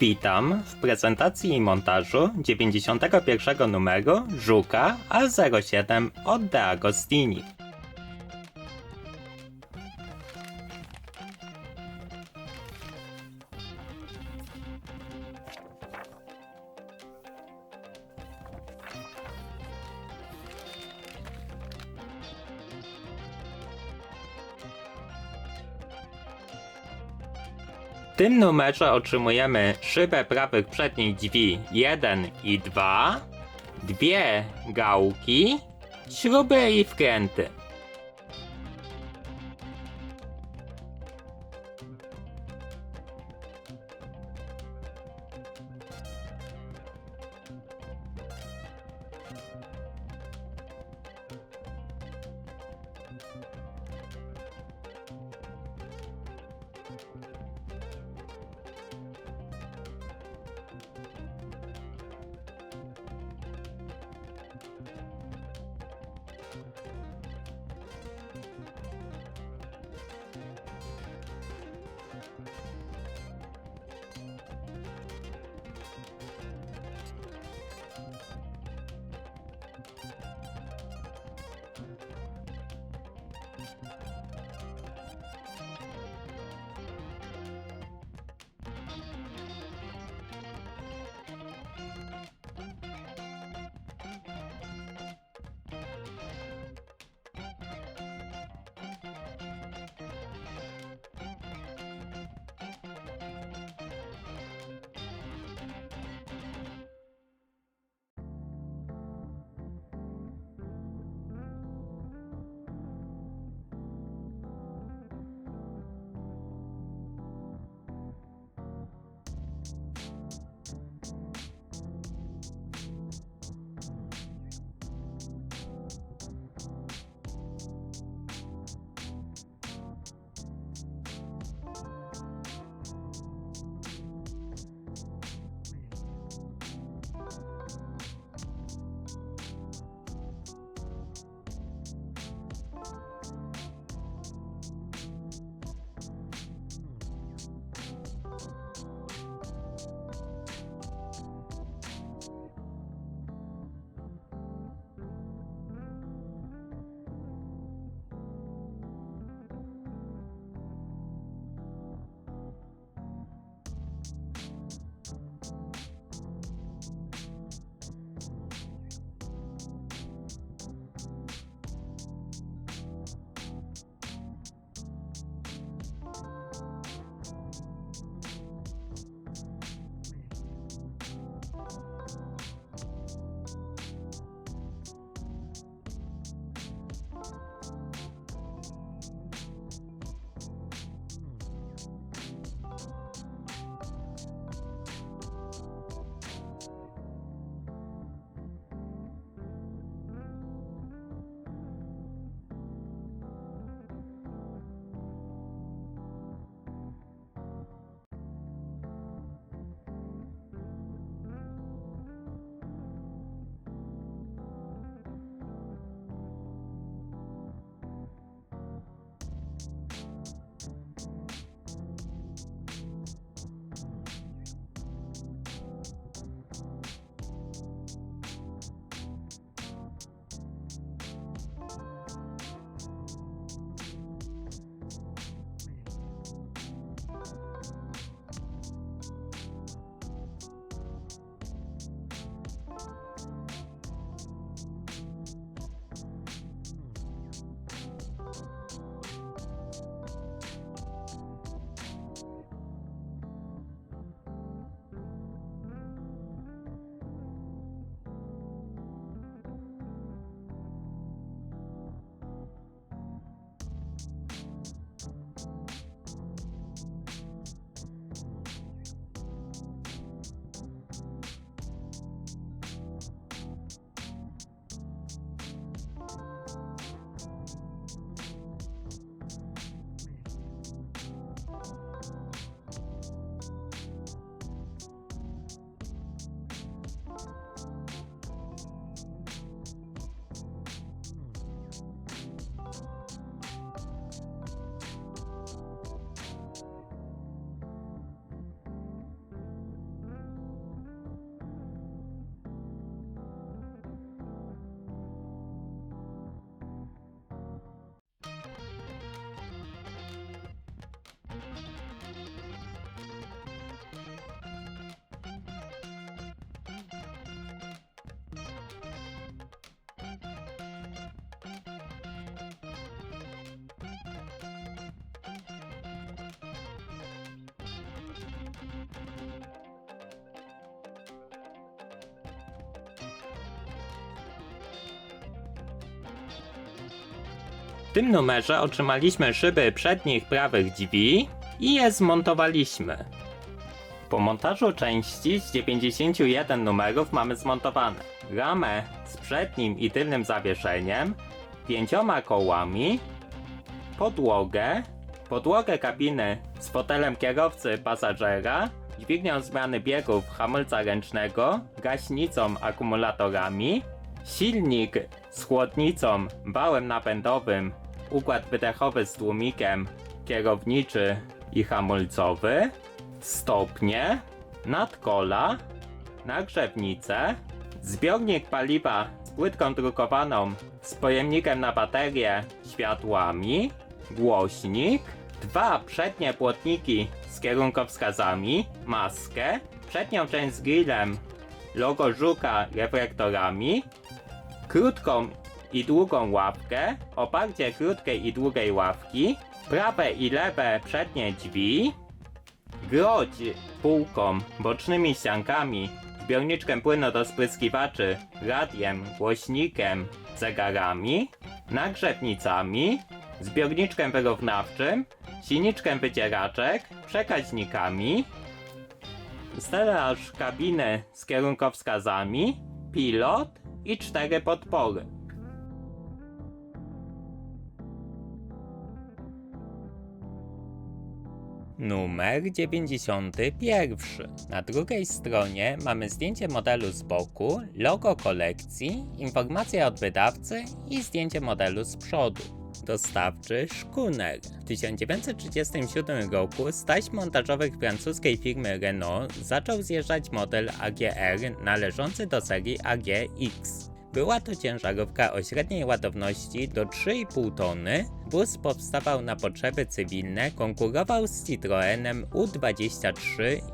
Witam w prezentacji i montażu 91 numeru Żuka A07 od De Agostini. W tym numerze otrzymujemy szybę prawych przednich drzwi 1 i 2, dwie gałki, śruby i wkręty. Tym numerze otrzymaliśmy szyby przednich prawych drzwi i je zmontowaliśmy. Po montażu części z 91 numerów mamy zmontowane ramę z przednim i tylnym zawieszeniem, pięcioma kołami, podłogę, podłogę kabiny z fotelem kierowcy pasażera, dźwignią zmiany biegów hamulca ręcznego, gaśnicą akumulatorami, silnik z chłodnicą, wałem napędowym, układ wydechowy z tłumikiem, kierowniczy i hamulcowy, stopnie, nadkola, nagrzewnicę, zbiornik paliwa z płytką drukowaną z pojemnikiem na baterię, światłami, głośnik, dwa przednie płotniki z kierunkowskazami, maskę, przednią część z grillem, logo żuka reflektorami, krótką i długą ławkę, oparcie krótkiej i długiej ławki, prawe i lewe przednie drzwi, grodź półką, bocznymi ściankami, zbiorniczkiem płynu do spryskiwaczy, radiem, głośnikiem, zegarami, nagrzewnicami, zbiorniczkiem wyrównawczym, silniczkiem wycieraczek, przekaźnikami, stelaż kabiny z kierunkowskazami, pilot i cztery podpory. Numer 91. Na drugiej stronie mamy zdjęcie modelu z boku, logo kolekcji, informacje od wydawcy i zdjęcie modelu z przodu. Dostawczy Szkuner. W 1937 roku z taśm montażowych francuskiej firmy Renault zaczął zjeżdżać model AGR należący do serii AGX. Była to ciężarówka o średniej ładowności do 3,5 tony. Bus powstawał na potrzeby cywilne, konkurował z Citroenem U23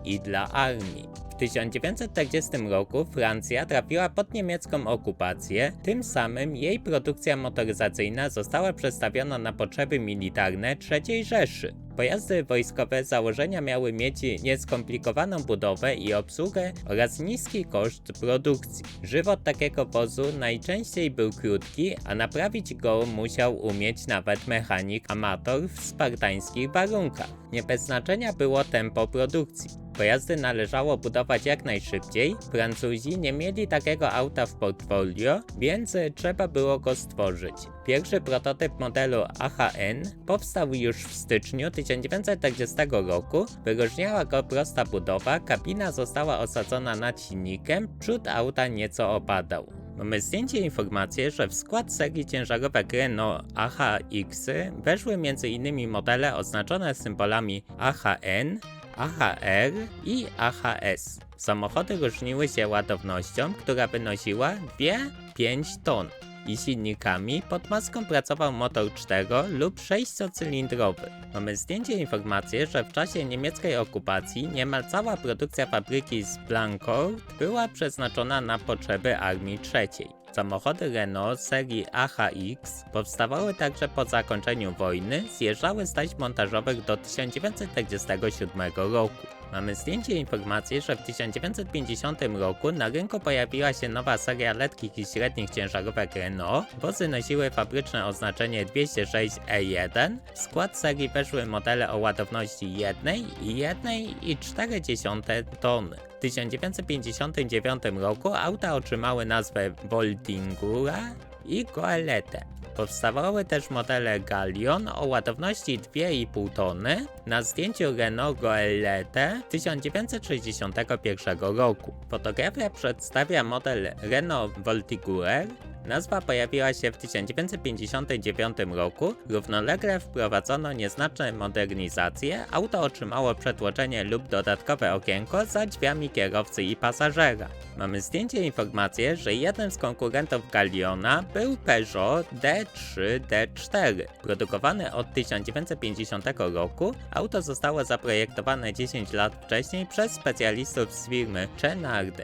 i dla armii. W 1940 roku Francja trafiła pod niemiecką okupację, tym samym jej produkcja motoryzacyjna została przestawiona na potrzeby militarne III Rzeszy. Pojazdy wojskowe założenia miały mieć nieskomplikowaną budowę i obsługę oraz niski koszt produkcji. Żywot takiego wozu najczęściej był krótki, a naprawić go musiał umieć nawet mechanik amator w spartańskich warunkach. Nie bez znaczenia było tempo produkcji. Pojazdy należało budować jak najszybciej. Francuzi nie mieli takiego auta w portfolio, więc trzeba było go stworzyć. Pierwszy prototyp modelu AHN powstał już w styczniu 1940 roku. Wyróżniała go prosta budowa, kabina została osadzona nad silnikiem, przód auta nieco opadał. Mamy zdjęcie informację, że w skład serii ciężarówek Renault AHX weszły m.in. modele oznaczone symbolami AHN, AHR i AHS. Samochody różniły się ładownością, która wynosiła 2-5 ton i silnikami pod maską pracował motor 4 lub 6-cylindrowy. Mamy zdjęcie i informację, że w czasie niemieckiej okupacji niemal cała produkcja fabryki z Blancourt była przeznaczona na potrzeby Armii III. Samochody Renault serii AHX powstawały także po zakończeniu wojny, zjeżdżały z taśm montażowych do 1947 roku. Mamy zdjęcie i informację, że w 1950 roku na rynku pojawiła się nowa seria lekkich i średnich ciężarówek Renault. Wozy nosiły fabryczne oznaczenie 206E1. W skład serii weszły modele o ładowności 1 i 1,4 tony. W 1959 roku auta otrzymały nazwę Voldingura i Goelette. Powstawały też modele Gallion o ładowności 2,5 tony na zdjęciu Renault Goelette 1961 roku. Fotografia przedstawia model Renault Voltiguer. Nazwa pojawiła się w 1959 roku. Równolegle wprowadzono nieznaczne modernizacje. Auto otrzymało przetłoczenie lub dodatkowe okienko za drzwiami kierowcy i pasażera. Mamy zdjęcie informację, że jeden z konkurentów Galliona był Peugeot D3D4. Produkowany od 1950 roku, auto zostało zaprojektowane 10 lat wcześniej przez specjalistów z firmy Chenard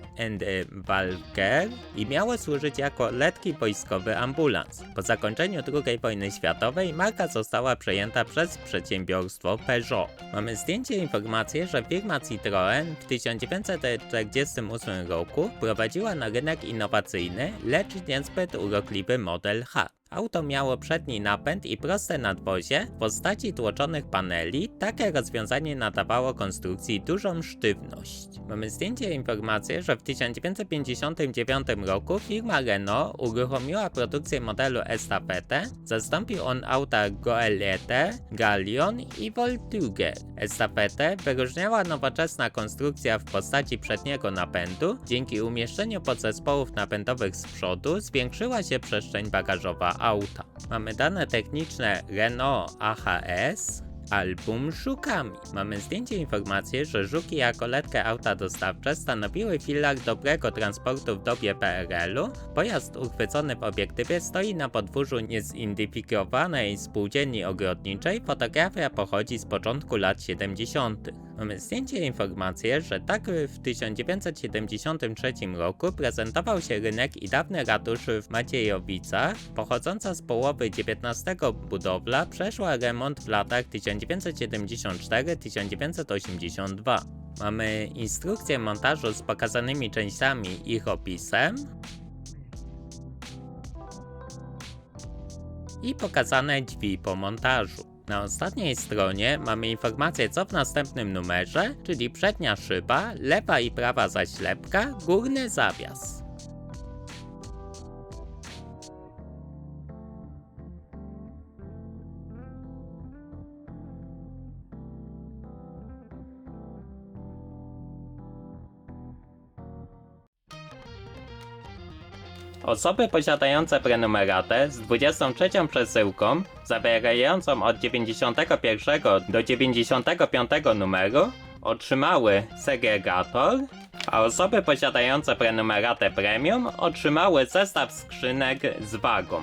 Walker i miało służyć jako letki wojskowy ambulans. Po zakończeniu II wojny światowej marka została przejęta przez przedsiębiorstwo Peugeot. Mamy zdjęcie i informację, że firma Citroën w 1948 roku wprowadziła na rynek innowacyjny, lecz niezbyt urokliwy model H. Auto miało przedni napęd i proste nadwozie w postaci tłoczonych paneli. Takie rozwiązanie nadawało konstrukcji dużą sztywność. Mamy zdjęcie informację, że w 1959 roku firma Renault uruchomiła produkcję modelu Estafette. Zastąpił on auta Goelette, Gallion i Voltuge. Estafette wyróżniała nowoczesna konstrukcja w postaci przedniego napędu. Dzięki umieszczeniu podzespołów napędowych z przodu zwiększyła się przestrzeń bagażowa auta. Mamy dane techniczne Renault AHS, Album Żukami. Mamy zdjęcie informację, że Żuki jako letkie auta dostawcze stanowiły filar dobrego transportu w dobie PRL-u. Pojazd uchwycony w obiektywie stoi na podwórzu niezidentyfikowanej spółdzielni ogrodniczej. Fotografia pochodzi z początku lat 70. Mamy zdjęcie i informację, że tak w 1973 roku prezentował się rynek i dawny ratusz w Maciejowicach. Pochodząca z połowy XIX budowla przeszła remont w latach 1974-1982. Mamy instrukcję montażu z pokazanymi częściami ich opisem. I pokazane drzwi po montażu. Na ostatniej stronie mamy informację co w następnym numerze, czyli przednia szyba, lewa i prawa zaślepka, górny zawias. Osoby posiadające prenumeratę z 23 przesyłką zawierającą od 91 do 95 numeru otrzymały segregator, a osoby posiadające prenumeratę premium otrzymały zestaw skrzynek z wagą.